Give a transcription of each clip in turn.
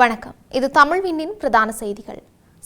வணக்கம். இது தமிழ் விண்ணின் பிரதான செய்திகள்.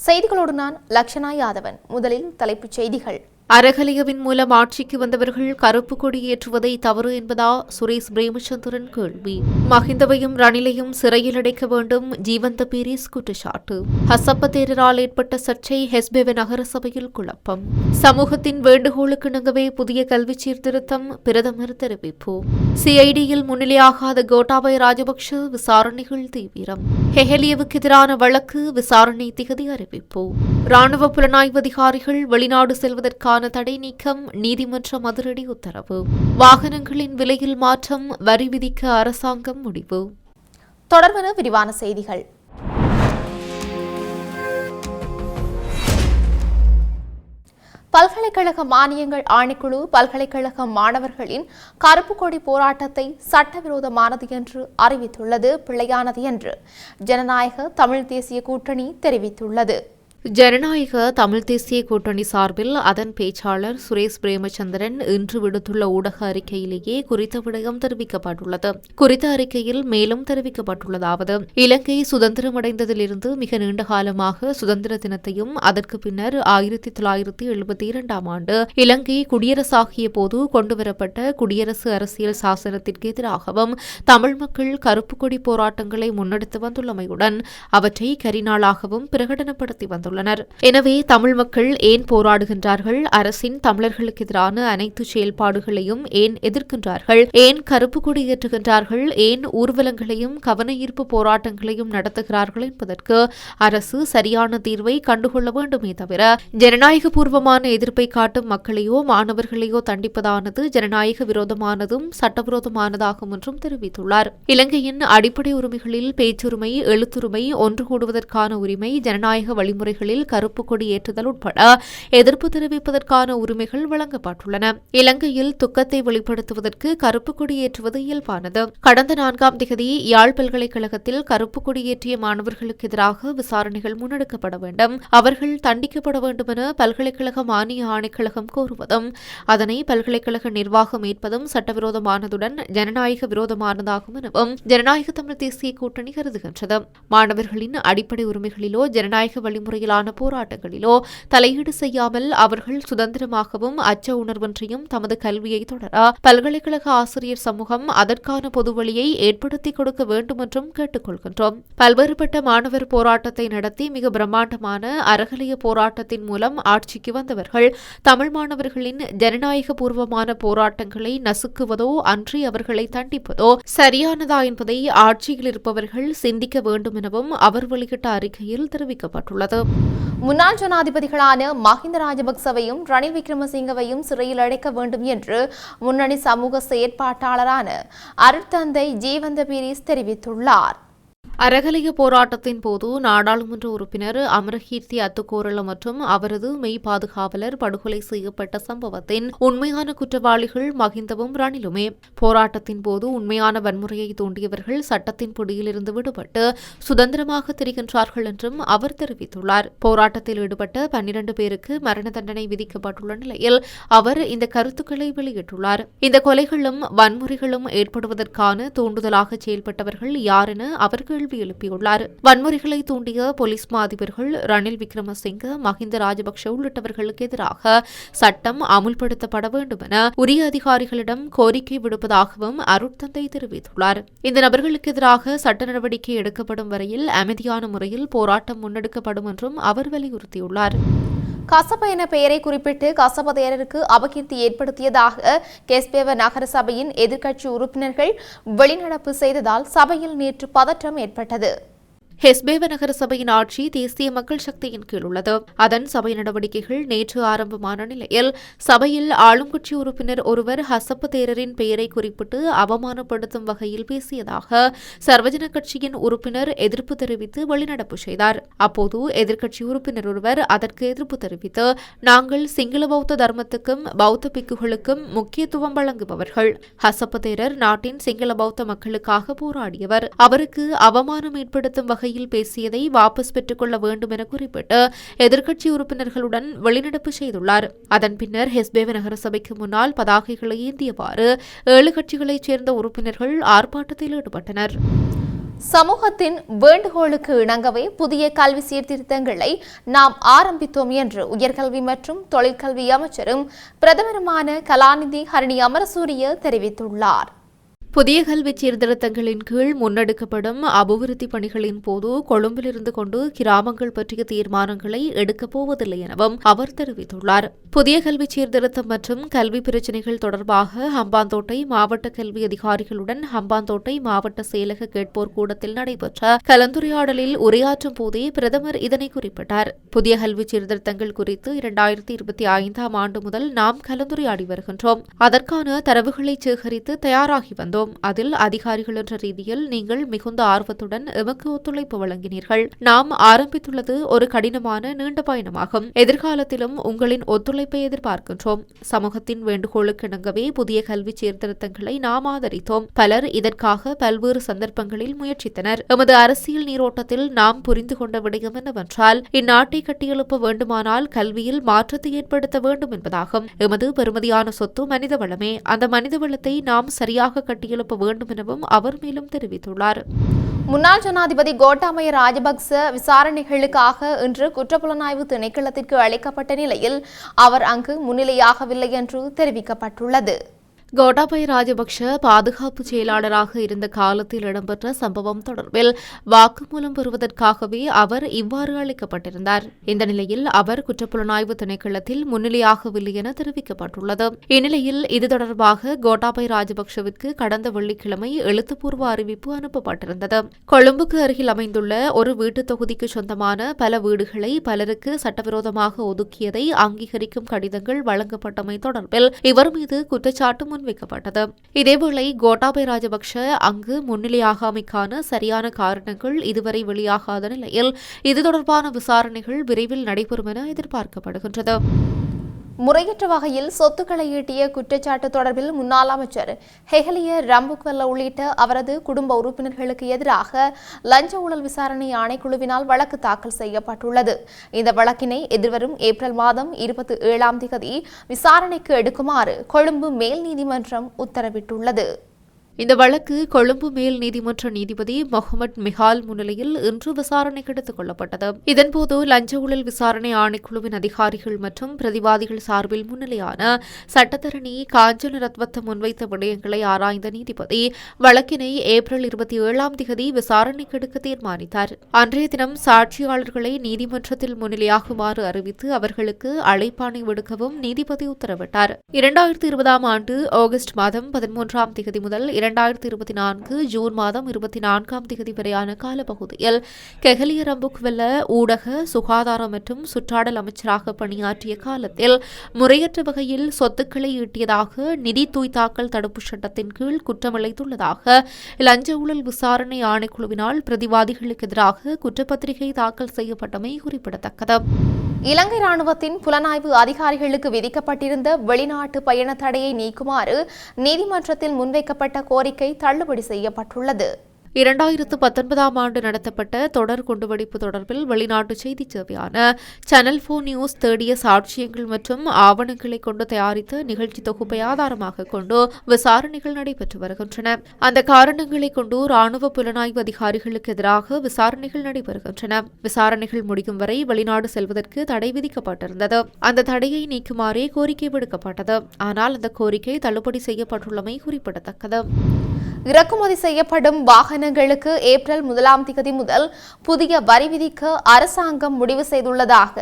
செய்திகளோடு நான் லக்ஷனா யாதவன். முதலில் தலைப்புச் செய்திகள். அறகலையவின் மூலம் ஆட்சிக்கு வந்தவர்கள் கருப்பு கொடி ஏற்றுவதை தவறு என்பதா சுரேஷ் பிரேமச்சந்திரன் கேள்வி. மஹிந்தவையும் ரணிலையும் சிறையில் அடைக்க வேண்டும் ஜீவந்த பீரிஸ் குற்றச்சாட்டு. ஹசப்ப தேரரால் ஏற்பட்ட சர்ச்சை ஹெஸ்பெவ நகரசபையில் குழப்பம். சமூகத்தின் வேண்டுகோளுக்கு இணங்கவே புதிய கல்வி சீர்திருத்தம் பிரதமர் தெரிவிப்பு. சிஐடியில் முன்னிலையாகாத கோட்டாபய ராஜபக்ஷ விசாரணைகள் தீவிரம். ஹெஹலியவுக்கு எதிரான வழக்கு விசாரணை திகதி அறிவிப்பு. ராணுவ புலனாய்வு அதிகாரிகள் வெளிநாடு செல்வதற்காக தொடர்பான தடை நீக்கம் நீதிமன்றம் அதிரடி உத்தரவு வாகனங்களின் விலையில் மாற்றம் வரி விதிக்க அரசாங்கம் முடிவு. தொடர்வன விரிவான செய்திகள். பல்கலைக்கழக மானியங்கள் ஆணைக்குழு பல்கலைக்கழக மாணவர்களின் கருப்பு கொடி போராட்டத்தை சட்டவிரோதமானது என்று அறிவித்துள்ளது பிழையானது என்று ஜனநாயக தமிழ் தேசிய கூட்டணி தெரிவித்துள்ளது. ஜனநாயக தமிழ் தேசிய கூட்டணி சார்பில் அதன் பேச்சாளர் சுரேஷ் பிரேமச்சந்திரன் இன்று விடுத்துள்ள ஊடக அறிக்கையிலேயே குறித்த விடயம் தெரிவிக்கப்பட்டுள்ளது. குறித்த அறிக்கையில் மேலும் தெரிவிக்கப்பட்டுள்ளதாவது இலங்கை சுதந்திரமடைந்ததிலிருந்து மிக நீண்ட காலமாக சுதந்திர தினத்தையும் அதற்கு பின்னர் ஆயிரத்தி தொள்ளாயிரத்தி எழுபத்தி இரண்டாம் ஆண்டு இலங்கை குடியரசாகிய போது கொண்டுவரப்பட்ட குடியரசு அரசியல் சாசனத்திற்கு எதிராகவும் தமிழ் மக்கள் கருப்பு கொடி போராட்டங்களை முன்னெடுத்து வந்துள்ளமையுடன் அவற்றை கரிநாளாகவும் பிரகடனப்படுத்தி வந்துள்ளனர். எனவே தமிழ் மக்கள் ஏன் போராடுகின்றார்கள்? அரசின் தமிழர்களுக்கு எதிரான அனைத்து செயல்பாடுகளையும் ஏன் எதிர்க்கின்றார்கள்? ஏன் கருப்பு கொடி ஏற்றுகின்றார்கள்? ஏன் ஊர்வலங்களையும் கவனஈர்ப்பு போராட்டங்களையும் நடத்துகிறார்கள் என்பதற்கு அரசு சரியான தீர்வை கண்டுகொள்ள வேண்டுமே தவிர ஜனநாயக பூர்வமான எதிர்ப்பை காட்டும் மக்களையோ மாணவர்களையோ தண்டிப்பதானது ஜனநாயக விரோதமானதும் சட்டவிரோதமானதாகும் என்றும் தெரிவித்துள்ளார். இலங்கையின் அடிப்படை உரிமைகளில் பேச்சுரிமை எழுத்துரிமை ஒன்று கூடுவதற்கான உரிமை ஜனநாயக வழிமுறைகள் பகுதிகளில் கருப்பு கொடி ஏற்றுதல் உட்பட எதிர்ப்பு தெரிவிப்பதற்கான உரிமைகள் வழங்கப்பட்டுள்ளன. இலங்கையில் துக்கத்தை வெளிப்படுத்துவதற்கு கருப்பு கொடி ஏற்றுவது இயல்பானது. கடந்த நான்காம் திகதி யாழ் பல்கலைக்கழகத்தில் கருப்பு கொடி ஏற்றிய மாணவர்களுக்கு எதிராக விசாரணைகள் முன்னெடுக்கப்பட வேண்டும். அவர்கள் தண்டிக்கப்பட வேண்டும் என பல்கலைக்கழக மானிய ஆணைக்கழகம் கோருவதும் அதனை பல்கலைக்கழக நிர்வாகம் ஏற்பதும் சட்டவிரோதமானதுடன் ஜனநாயக விரோதமானதாகும் எனவும் ஜனநாயக தமிழ் தேசிய கூட்டணி கருதுகின்றது. மாணவர்களின் அடிப்படை உரிமைகளிலோ ஜனநாயக வழிமுறையில் வழிமுறையிலான போராட்டங்களிலோ தலையீடு செய்யாமல் அவர்கள் சுதந்திரமாகவும் அச்ச உணர்வொன்றையும் தமது கல்வியை தொடர பல்கலைக்கழக ஆசிரியர் சமூகம் அதற்கான பொது வழியை ஏற்படுத்திக் கொடுக்க வேண்டும் என்றும் கேட்டுக்கொள்கின்றோம். பல்வேறுபட்ட மாணவர் போராட்டத்தை நடத்தி மிக பிரம்மாண்டமான அறகலைய போராட்டத்தின் மூலம் ஆட்சிக்கு வந்தவர்கள் தமிழ் மாணவர்களின் ஜனநாயக பூர்வமான போராட்டங்களை நசுக்குவதோ அன்றி அவர்களை தண்டிப்பதோ சரியானதா என்பதை ஆட்சியில் இருப்பவர்கள் சிந்திக்க வேண்டும் எனவும் அவர் வெளியிட்ட அறிக்கையில் தெரிவிக்கப்பட்டுள்ளது. முன்னாள் ஜனாதிபதிகளான மஹிந்த ராஜபக்சவையும் ரணில் விக்ரமசிங்கவையும் சிறையில் அடைக்க வேண்டும் என்று முன்னணி சமூக செயற்பாட்டாளரான அருட்தந்தை ஜீவந்த பீரிஸ் தெரிவித்துள்ளார். அறகலைய போராட்டத்தின் போது நாடாளுமன்ற உறுப்பினர் அமரகீர்த்தி அத்துக்கோரள மற்றும் அவரது மெய் பாதுகாவலர் படுகொலை செய்யப்பட்ட சம்பவத்தின் உண்மையான குற்றவாளிகள் மகிந்தவும் ரணிலுமே. போராட்டத்தின் போது உண்மையான வன்முறையை தூண்டியவர்கள் சட்டத்தின் பிடியிலிருந்து விடுபட்டு சுதந்திரமாக திரிகின்றார்கள் என்றும் அவர் தெரிவித்துள்ளார். போராட்டத்தில் ஈடுபட்ட பன்னிரண்டு பேருக்கு மரண தண்டனை விதிக்கப்பட்டுள்ள நிலையில் அவர் இந்த கருத்துக்களை வெளியிட்டுள்ளார். இந்த கொலைகளும் வன்முறைகளும் ஏற்படுவதற்கான தூண்டுதலாக செயல்பட்டவர்கள் யாரென அவர்கள் கேள்வி எழுப்பியுள்ளார். வன்முறைகளை தூண்டிய போலீஸ் மா அதிபர்கள் ரணில் விக்ரமசிங்க மஹிந்த ராஜபக்ஷ உள்ளிட்டவர்களுக்கு எதிராக சட்டம் அமுல்படுத்தப்பட வேண்டும் என உரிய அதிகாரிகளிடம் கோரிக்கை விடுப்பதாகவும் அருட்தந்தை தெரிவித்துள்ளார். இந்த நபர்களுக்கு எதிராக சட்ட நடவடிக்கை எடுக்கப்படும் வரையில் அமைதியான முறையில் போராட்டம் முன்னெடுக்கப்படும் என்றும் அவர் வலியுறுத்தியுள்ளார். கசப என பெயரை குறிப்பிட்டு கசபதேரருக்கு அபகீர்த்தி ஏற்படுத்தியதாக கெஸ்பேவ நகர சபையின் எதிர்க்கட்சி உறுப்பினர்கள் வெளிநடப்பு செய்ததால் சபையில் நேற்று பதற்றம் ஏற்பட்டது. ஹெஸ்பேவ நகர சபையின் ஆட்சி தேசிய மக்கள் சக்தியின் கீழ் உள்ளது. அதன் சபை நடவடிக்கைகள் நேற்று ஆரம்பமான நிலையில் சபையில் ஆளும் கட்சி உறுப்பினர் ஒருவர் ஹசப்பு தேரரின் பெயரை குறிப்பிட்டு அவமானப்படுத்தும் வகையில் பேசியதாக சர்வஜன கட்சியின் உறுப்பினர் எதிர்ப்பு தெரிவித்து வெளிநடப்பு செய்தார். அப்போது எதிர்க்கட்சி உறுப்பினர் ஒருவர் அதற்கு எதிர்ப்பு தெரிவித்து நாங்கள் சிங்கள பௌத்த தர்மத்துக்கும் பௌத்த பிக்குகளுக்கும் முக்கியத்துவம் வழங்குபவர்கள். ஹசப்ப தேரர் நாட்டின் சிங்கள பௌத்த மக்களுக்காக போராடியவர். அவருக்கு அவமானம் ஏற்படுத்தும் வகை வகையில் பேசியதை வாபஸ் பெற்றுக்கொள்ள வேண்டும் என குறிப்பிட்டு எதிர்க்கட்சி உறுப்பினர்களுடன் வெளிநடப்பு செய்துள்ளார். அதன் பின்னர் ஹெஸ்பேவ நகர சபைக்கு முன்னால் பதாகைகளை ஏந்தியவாறு ஏழு கட்சிகளைச் சேர்ந்த உறுப்பினர்கள் ஆர்ப்பாட்டத்தில் ஈடுபட்டனர். சமூகத்தின் வேண்டுகோளுக்கு இணங்கவே புதிய கல்வி சீர்திருத்தங்களை நாம் ஆரம்பித்தோம் என்று உயர்கல்வி மற்றும் தொழிற்கல்வி அமைச்சரும் பிரதமருமான கலாநிதி ஹரணி அமரசூரிய தெரிவித்துள்ளார். புதிய கல்வி சீர்திருத்தங்களின் கீழ் முன்னெடுக்கப்படும் அபிவிருத்தி பணிகளின் போது கொழும்பிலிருந்து கொண்டு கிராமங்கள் பற்றிய தீர்மானங்களை எடுக்கப் போவதில்லை எனவும் அவர் தெரிவித்துள்ளார். புதிய கல்வி சீர்திருத்தம் மற்றும் கல்வி பிரச்சினைகள் தொடர்பாக ஹம்பாந்தோட்டை மாவட்ட கல்வி அதிகாரிகளுடன் ஹம்பாந்தோட்டை மாவட்ட செயலக கேட்போர் கூடத்தில் நடைபெற்ற கலந்துரையாடலில் உரையாற்றும் போதே பிரதமர் இதனை குறிப்பிட்டார். புதிய கல்வி சீர்திருத்தங்கள் குறித்து இரண்டாயிரத்தி இருபத்தி ஐந்தாம் ஆண்டு முதல் நாம் கலந்துரையாடி வருகின்றோம். அதற்கான தரவுகளை சேகரித்து தயாராகி வந்தோம். அதில் அதிகாரிகள் என்ற ரீதியில் நீங்கள் மிகுந்த ஆர்வத்துடன் எமக்கு ஒத்துழைப்பு வழங்கினீர்கள். நாம் ஆரம்பித்துள்ளது ஒரு கடினமான நீண்ட பயணமாகும். எதிர்காலத்திலும் உங்களின் ஒத்துழைப்பை எதிர்பார்க்கின்றோம். சமூகத்தின் வேண்டுகோளுக்கு இணங்கவே புதிய கல்வி சீர்திருத்தங்களை நாம் ஆதரித்தோம். பலர் இதற்காக பல்வேறு சந்தர்ப்பங்களில் முயற்சித்தனர். எமது அரசியல் நீரோட்டத்தில் நாம் புரிந்து கொண்ட விடயம் என்னவென்றால் இந்நாட்டை கட்டியெழுப்ப வேண்டுமானால் கல்வியில் மாற்றத்தை ஏற்படுத்த வேண்டும் என்பதாகும். எமது பெருமதியான சொத்து மனித வளமே அந்த மனித வளத்தை நாம் சரியாக எழுப்ப வேண்டும் எனவும் அவர் மேலும் தெரிவித்துள்ளார். முன்னாள் ஜனாதிபதி கோட்டாமய ராஜபக்ச விசாரணைகளுக்காக இன்று குற்றப்புலனாய்வு திணைக்களத்திற்கு அழைக்கப்பட்ட நிலையில் அவர் அங்கு முன்னிலையாகவில்லை என்று தெரிவிக்கப்பட்டுள்ளது. கோட்டாபய ராஜபக்ஷ பாதுகாப்பு செயலாளராக இருந்த காலத்தில் இடம்பெற்ற சம்பவம் தொடர்பில் வாக்குமூலம் பெறுவதற்காகவே அவர் இவ்வாறு அழைக்கப்பட்டிருந்தார் இந்த நிலையில் அவர் குற்றப்புலனாய்வு திணைக்களத்தில் முன்னிலையாகவில்லை என தெரிவிக்கப்பட்டுள்ளது. இந்நிலையில் இது தொடர்பாக கோட்டாபய ராஜபக்ஷவிற்கு கடந்த வெள்ளிக்கிழமை எழுத்துப்பூர்வ அறிவிப்பு அனுப்பப்பட்டிருந்தது. கொழும்புக்கு அருகில் அமைந்துள்ள ஒரு வீட்டுத் தொகுதிக்கு சொந்தமான பல வீடுகளை பலருக்கு சட்டவிரோதமாக ஒதுக்கியதை அங்கீகரிக்கும் கடிதங்கள் வழங்கப்பட்டமை தொடர்பில் இவர் மீது குற்றச்சாட்டு முன்வைக்கப்பட்டது இதேவேளை கோட்டாபய ராஜபக்ஷ அங்கு முன்னிலையாகாமைக்கான சரியான காரணங்கள் இதுவரை வெளியாகாத நிலையில் இது தொடர்பான விசாரணைகள் விரைவில் நடைபெறும் என எதிர்பார்க்கப்படுகின்றது. முறையற்ற வகையில் சொத்துக்களை ஈட்டிய குற்றச்சாட்டு தொடர்பில் முன்னாள் அமைச்சர் ஹெஹலிய ரம்புக்வெல்ல உள்ளிட்ட அவரது குடும்ப உறுப்பினர்களுக்கு எதிராக லஞ்ச ஊழல் விசாரணை ஆணைக்குழுவினால் வழக்கு தாக்கல் செய்யப்பட்டுள்ளது. இந்த வழக்கினை எதிர்வரும் ஏப்ரல் மாதம் இருபத்தி ஏழாம் தேதி விசாரணைக்கு எடுக்குமாறு கொழும்பு மேல் நீதிமன்றம் உத்தரவிட்டுள்ளது. இந்த வழக்கு கொழும்பு மேல் நீதிமன்ற நீதிபதி முகமது மிஹால் முன்னிலையில் இன்று விசாரணைக்கு எடுத்துக் கொள்ளப்பட்டது. இதன்போது லஞ்ச ஊழல் விசாரணை ஆணைக்குழுவின் அதிகாரிகள் மற்றும் பிரதிவாதிகள் சார்பில் முன்னிலையான சட்டத்தரணி காஞ்சன ரத்வத்த முன்வைத்த விடயங்களை ஆராய்ந்த நீதிபதி வழக்கினை ஏப்ரல் இருபத்தி ஏழாம் தேதி விசாரணைக்கு எடுக்க தீர்மானித்தார். அன்றைய தினம் சாட்சியாளர்களை நீதிமன்றத்தில் முன்னிலையாகுமாறு அறிவித்து அவர்களுக்கு அழைப்பாணை விடுக்கவும் நீதிபதி உத்தரவிட்டார். இரண்டாயிரத்தி இருபதாம் ஆண்டு ஆகஸ்ட் மாதம் பதிமூன்றாம் தேதி முதல் இரண்டாயிரத்தி இருபத்தி நான்கு ஜூன் மாதம் இருபத்தி நான்காம் தேதி வரையான காலப்பகுதியில் கெஹலிய ரம்புக்வெல்ல ஊடக சுகாதாரம் மற்றும் சுற்றாடல் அமைச்சராக பணியாற்றிய காலத்தில் முறையற்ற வகையில் சொத்துக்களை ஈட்டியதாக நிதி தூய்தாக்கல் தடுப்பு சட்டத்தின் கீழ் குற்றமளித்துள்ளதாக லஞ்ச ஊழல் விசாரணை ஆணைக்குழுவினால் பிரதிவாதிகளுக்கு எதிராக குற்றப்பத்திரிகை தாக்கல் செய்யப்பட்டமை குறிப்பிடத்தக்கது. இலங்கை ராணுவத்தின் புலனாய்வு அதிகாரிகளுக்கு விதிக்கப்பட்டிருந்த வெளிநாட்டு பயண தடையை நீக்குமாறு நீதிமன்றத்தில் முன்வைக்கப்பட்ட கோரிக்கை தள்ளுபடி செய்யப்பட்டுள்ளது. இரண்டாயிரத்து பத்தொன்பதாம் ஆண்டு நடத்தப்பட்ட தொடர் குண்டுவெடிப்பு தொடர்பில் வெளிநாட்டு செய்திச் சேவையான சேனல் போர் நியூஸ் தேடிய சாட்சியங்கள் மற்றும் ஆவணங்களை கொண்டு தயாரித்த நிகழ்ச்சி தொகுப்பை ஆதாரமாக கொண்டு விசாரணைகள் நடைபெற்று வருகின்றன. அந்த காரணங்களை கொண்டு ராணுவ புலனாய்வு அதிகாரிகளுக்கு எதிராக விசாரணைகள் நடைபெறுகின்றன. விசாரணைகள் முடியும் வரை வெளிநாடு செல்வதற்கு தடை விதிக்கப்பட்டிருந்தது. அந்த தடையை நீக்குமாறே கோரிக்கை விடுக்கப்பட்டது. ஆனால் அந்த கோரிக்கை தள்ளுபடி செய்யப்பட்டுள்ளமை குறிப்பிடத்தக்கது. இறக்குமதி செய்யப்படும் வாகனங்களுக்கு ஏப்ரல் முதலாம் திகதி முதல் புதிய வரி விதிக்க அரசாங்கம் முடிவு செய்துள்ளதாக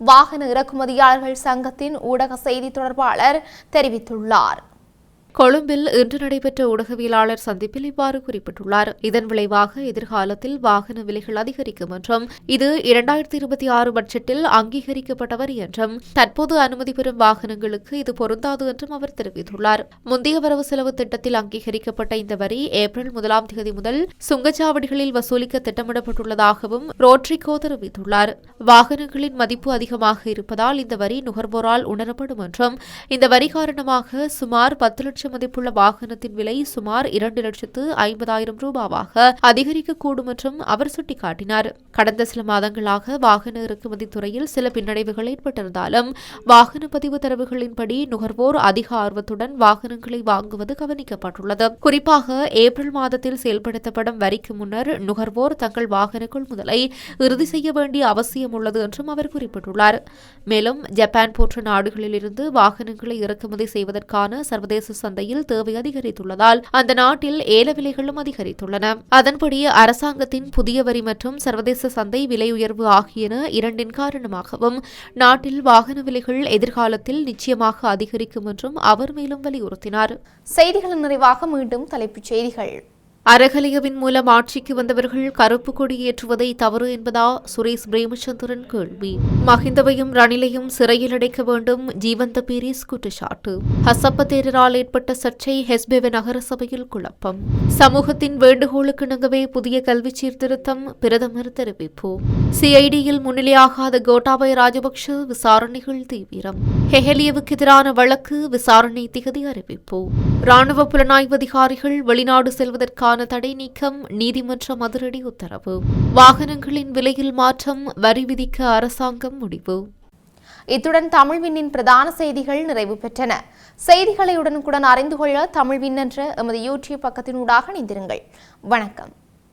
வாகன இறக்குமதியாளர்கள் சங்கத்தின் ஊடக செய்தி தொடர்பாளர் தெரிவித்துள்ளார். கொழும்பில் இன்று நடைபெற்ற ஊடகவியலாளர் சந்திப்பில் இவ்வாறு குறிப்பிட்டுள்ளார். இதன் விளைவாக எதிர்காலத்தில் வாகன விலைகள் அதிகரிக்கும் என்றும் இது இரண்டாயிரத்தி இருபத்தி ஆறு பட்ஜெட்டில் அங்கீகரிக்கப்பட்டவர் என்றும் தற்போது அனுமதி பெறும் வாகனங்களுக்கு இது பொருந்தாது என்றும் அவர் தெரிவித்துள்ளார். முந்தைய வரவு செலவு திட்டத்தில் அங்கீகரிக்கப்பட்ட இந்த வரி ஏப்ரல் முதலாம் தேதி முதல் சுங்கச்சாவடிகளில் வசூலிக்க திட்டமிடப்பட்டுள்ளதாகவும் ரோட்ரிகோ தெரிவித்துள்ளார். வாகனங்களின் மதிப்பு அதிகமாக இருப்பதால் இந்த வரி நுகர்வோரால் உணரப்படும் என்றும் இந்த வரி காரணமாக சுமார் பத்து லட்சம் லட்சம் மதிப்புள்ள வாகனத்தின் விலை சுமார் இரண்டு லட்சத்து ஐம்பதாயிரம் ரூபாவாக அதிகரிக்கக்கூடும் என்றும் அவர் சுட்டிக்காட்டினார். கடந்த சில மாதங்களாக வாகன இறக்குமதி துறையில் சில பின்னடைவுகள் ஏற்பட்டிருந்தாலும் வாகன பதிவு தரவுகளின்படி நுகர்வோர் அதிக ஆர்வத்துடன் வாகனங்களை வாங்குவது கவனிக்கப்பட்டுள்ளது. குறிப்பாக ஏப்ரல் மாதத்தில் செயல்படுத்தப்படும் வரிக்கு முன்னர் நுகர்வோர் தங்கள் வாகன கொள்முதலை இறுதி செய்ய வேண்டிய அவசியம் உள்ளது என்றும் அவர் குறிப்பிட்டுள்ளார். மேலும் ஜப்பான் போன்ற நாடுகளிலிருந்து வாகனங்களை இறக்குமதி செய்வதற்கான சர்வதேச சந்தையில் தேவை அதிகரித்துள்ளதால் அந்த நாட்டில் ஏல விலைகளும் அதிகரித்துள்ளன. அதன்படி அரசாங்கத்தின் புதிய வரி மற்றும் சர்வதேச சந்தை விலை உயர்வு ஆகியன இரண்டின் காரணமாகவும் நாட்டில் வாகன விலைகள் எதிர்காலத்தில் நிச்சயமாக அதிகரிக்கும் என்றும் அவர் மேலும் வலியுறுத்தினார். செய்திகளின் நிறைவாக மீண்டும் தலைப்புச் செய்திகள். அறகலையவின் மூலம் ஆட்சிக்கு வந்தவர்கள் கருப்பு கொடி ஏற்றுவதை தவறு என்பதா சுரேஷ் பிரேமச்சந்திரன் கேள்வி. மஹிந்தவையும் ரணிலையும் சிறையில் அடைக்க வேண்டும் ஜீவந்த பீரிஸ் குற்றச்சாட்டு. ஹசப்ப தேரரால் ஏற்பட்ட சர்ச்சை ஹெஸ்பெவ நகரசபையில் குழப்பம். சமூகத்தின் வேண்டுகோளுக்கிணங்கவே புதிய கல்வி சீர்திருத்தம் பிரதமர் தெரிவிப்பு. சிஐடியில் முன்னிலையாகாத கோட்டாபய ராஜபக்ஷ விசாரணைகள் தீவிரம். ஹெஹலியவுக்கு எதிரான வழக்கு விசாரணை திகதி அறிவிப்பு. ராணுவ புலனாய்வு அதிகாரிகள் வெளிநாடு செல்வதற்கான தடை நீக்கம் நீதிமன்ற அதிரடி உத்தரவு வாகனங்களின் விலையில் மாற்றம் வரி விதிக்க அரசாங்கம் முடிவு. இத்துடன் தமிழ்விண்ணின் பிரதான செய்திகள் நிறைவு பெற்றன. செய்திகளை உடனுக்குடன் அறிந்து கொள்ள தமிழ்வின் என்ற எமது யூடியூப் பக்கத்தினூடாக இணைந்திருங்கள். வணக்கம்.